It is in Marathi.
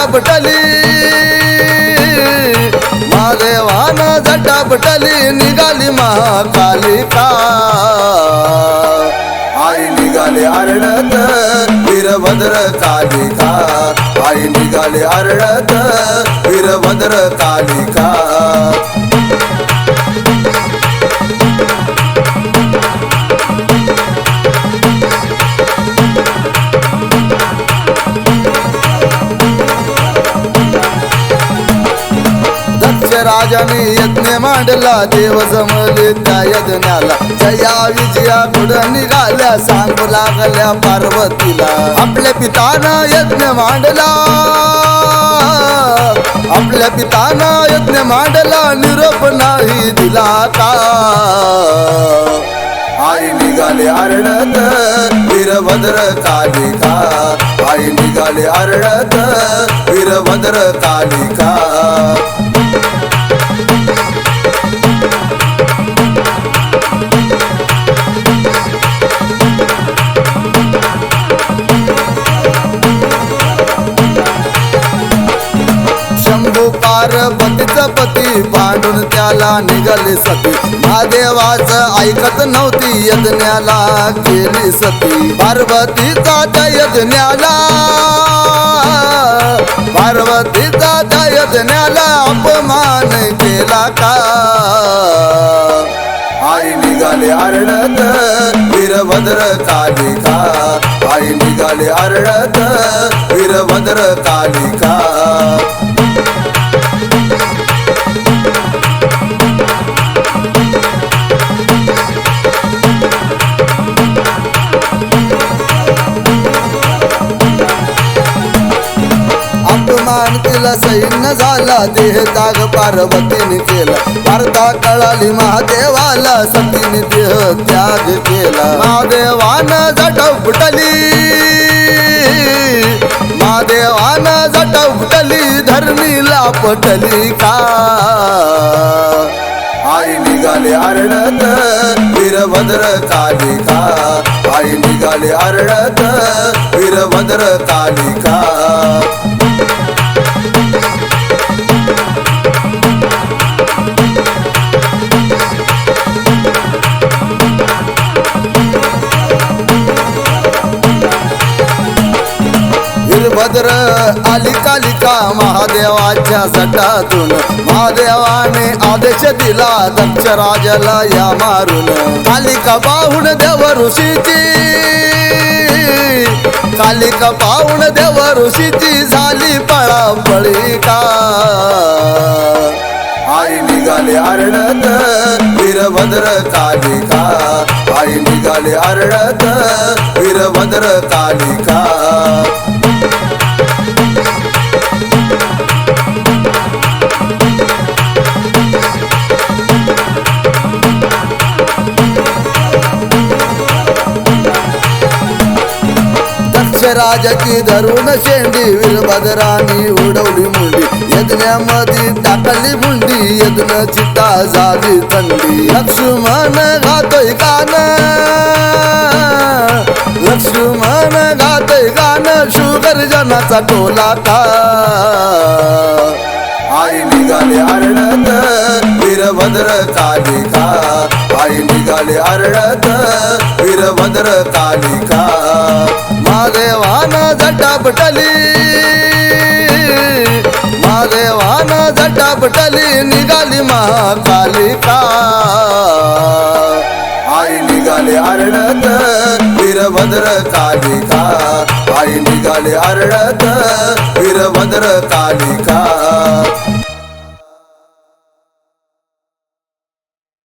महादेवान झटापटली महादेवान झटापटली निघाली महाकालिका आई निघाले आरडत वीरभद्र कालिका. आई निघाले आरडत वीरभद्र कालिका. राजाने यज्ञ मांडला देव जमले त्या यज्ञाला. जया विजया पुढं निघाल्या सांगू लागल्या पार्वतीला. आपल्या पितानं यज्ञ मांडला. आपल्या पितानं यज्ञ मांडला निरोप नाही दिला का आई निघाले आरडत वीरभद्र कालिका. आई निघाले आरडत वीरभद्र कालिका. पती त्याला निघाले सती. महादेवाच ऐकत नव्हती यज्ञाला केली सती. पार्वतीचा त्या यज्ञाला पार्वतीचा त्या यज्ञाला अपमान केला का? आई निघाले आरडत वीरभद्र कालिका आई निघाले आरडत वीरभद्र कालिका अपमान सैन्य झाला देह ताग पार्वतीने केला. भारता कळाली महादेवाला सतीने देह त्याग केला. महादेवानं जटव फुटली महादेवानं जटव फुटली धरणीला पटली का? आई निघाले आरडत वीरभद्र कालिका आई निघाले आरडत वीरभद्र कालिका आली कालिका महादेवाच्या सटातून. महादेवाने आदेश दिला दक्ष राजाला या मारून. कालिका पाहून देव ऋषीची. कालिका पाहून देव ऋषीची झाली पळापळी का? आई निघाले आरडत वीरभद्र कालिका. आई निघाले आरडत वीरभद्र कालिका. राजकी धरून शेंडी वीरभद्रानी उडवली मुंडी. यज्ञामध्ये टाकली मुंडी यज्ञ चित्ता झाली थंडी लक्ष्मण घातोय कान लक्ष्मण घातोय कान शुगर जनाचा टोला का आई निघाले आरडत वीरभद्र कालिका. आई निघाले आरडत वीरभद्र कालिका. महादेवान झटापटली महादेवान झटापटली निघाली महाकालिका आई निघाली आरडत वीरभद्र कालिका. आई निघाली आरडत वीरभद्र कालिका.